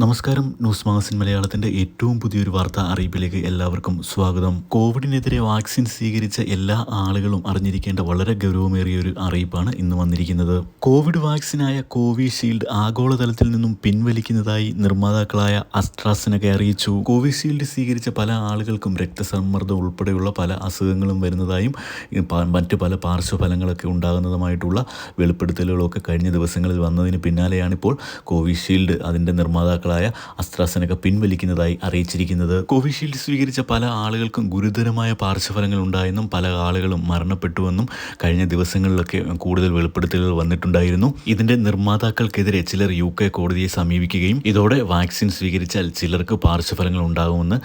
നമസ്കാരം. News magazine മലയാളത്തിന്റെ ഏറ്റവും പുതിയൊരു വാർത്താ അറിയിപ്പിലേക്ക് എല്ലാവർക്കും സ്വാഗതം. കോവിഡിനെതിരെ വാക്സിൻ സ്വീകരിച്ച എല്ലാ ആളുകളും അറിഞ്ഞിരിക്കേണ്ട വളരെ ഗൗരവമേറിയ ഒരു അറിയിപ്പാണ് ഇന്ന് വന്നിരിക്കുന്നത്. കോവിഡ് വാക്സിനായ കോവിഷീൽഡ് ആഗോളതലത്തിൽ നിന്നും പിൻവലിക്കുന്നതായി നിർമ്മാതാക്കളായ അസ്ട്രാസിനൊക്കെ അറിയിച്ചു. കോവിഷീൽഡ് സ്വീകരിച്ച പല ആളുകൾക്കും രക്തസമ്മർദ്ദം ഉൾപ്പെടെയുള്ള പല അസുഖങ്ങളും വരുന്നതായും മറ്റു പല പാർശ്വഫലങ്ങളൊക്കെ ഉണ്ടാകുന്നതുമായിട്ടുള്ള വെളിപ്പെടുത്തലുകളൊക്കെ കഴിഞ്ഞ ദിവസങ്ങളിൽ വന്നതിന് പിന്നാലെയാണിപ്പോൾ കോവിഷീൽഡ് അതിന്റെ നിർമ്മാതാക്കളായ അസ്ത്രാസനക പിൻവലിക്കുന്നതായി അറിയിച്ചിരിക്കുന്നത്. കോവിഷീൽഡ് സ്വീകരിച്ച പല ആളുകൾക്കും ഗുരുതരമായ പാർശ്വഫലങ്ങൾ ഉണ്ടായെന്നും പല ആളുകളും മരണപ്പെട്ടുവെന്നും കഴിഞ്ഞ ദിവസങ്ങളിലൊക്കെ കൂടുതൽ വെളിപ്പെടുത്തലുകൾ വന്നിട്ടുണ്ടായിരുന്നു. ഇതിന്റെ നിർമ്മാതാക്കൾക്കെതിരെ ചിലർ യു കെ കോടതിയെ സമീപിക്കുകയും ഇതോടെ വാക്സിൻ സ്വീകരിച്ചാൽ ചിലർക്ക് പാർശ്വഫലങ്ങൾ ഉണ്ടാകുമെന്ന്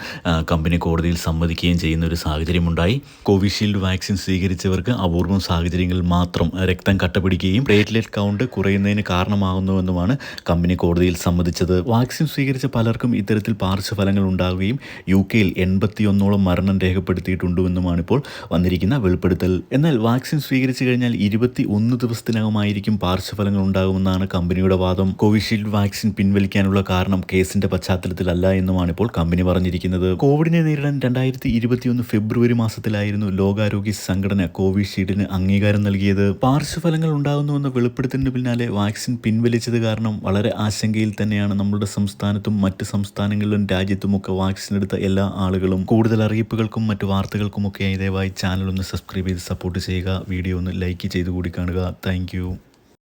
കമ്പനി കോടതിയിൽ സമ്മതിക്കുകയും ചെയ്യുന്ന ഒരു സാഹചര്യമുണ്ടായി. കോവിഷീൽഡ് വാക്സിൻ സ്വീകരിച്ചവർക്ക് അപൂർവം സാഹചര്യങ്ങളിൽ മാത്രം രക്തം കട്ടപിടിക്കുകയും പ്ലേറ്റ്ലെറ്റ് കൗണ്ട് കുറയുന്നതിന് കാരണമാകുന്നുവെന്നുമാണ് കമ്പനി കോടതിയിൽ സമ്മതിച്ചത്. വാക്സിൻ സ്വീകരിച്ച പലർക്കും ഇത്തരത്തിൽ പാർശ്വഫലങ്ങൾ ഉണ്ടാവുകയും യു കെയിൽ എൺപത്തിയൊന്നോളം മരണം രേഖപ്പെടുത്തിയിട്ടുണ്ടെന്നുമാണ് ഇപ്പോൾ വന്നിരിക്കുന്ന വെളിപ്പെടുത്തൽ. എന്നാൽ വാക്സിൻ സ്വീകരിച്ചു കഴിഞ്ഞാൽ ഇരുപത്തി ഒന്ന് ദിവസത്തിനകമായിരിക്കും പാർശ്വഫലങ്ങൾ ഉണ്ടാകുമെന്നാണ് കമ്പനിയുടെ വാദം. കോവിഷീൽഡ് വാക്സിൻ പിൻവലിക്കാനുള്ള കാരണം കേസിന്റെ പശ്ചാത്തലത്തിലല്ല എന്നുമാണ് ഇപ്പോൾ കമ്പനി പറഞ്ഞിരിക്കുന്നത്. കോവിഡിനെ നേരിടാൻ രണ്ടായിരത്തി ഇരുപത്തിയൊന്ന് ഫെബ്രുവരി മാസത്തിലായിരുന്നു ലോകാരോഗ്യ സംഘടന കോവിഷീൽഡിന് അംഗീകാരം നൽകിയത്. പാർശ്വഫലങ്ങൾ ഉണ്ടാകുന്നുവെന്ന വെളിപ്പെടുത്തലിന് പിന്നാലെ വാക്സിൻ പിൻവലിച്ചത് കാരണം വളരെ ആശങ്കയിൽ തന്നെയാണ് നമ്മുടെ സംസ്ഥാനത്തും മറ്റ് സംസ്ഥാനങ്ങളിലും രാജ്യത്തുമൊക്കെ വാക്സിൻ എടുത്ത എല്ലാ ആളുകളും കൂടുതൽ അറിയിപ്പുകൾക്കും മറ്റു വാർത്തകൾക്കുമൊക്കെ ദയവായി ചാനൽ ഒന്ന് സബ്സ്ക്രൈബ് ചെയ്ത് സപ്പോർട്ട് ചെയ്യുക. വീഡിയോ ഒന്ന് ലൈക്ക് ചെയ്ത് കൂടി കാണുക താങ്ക്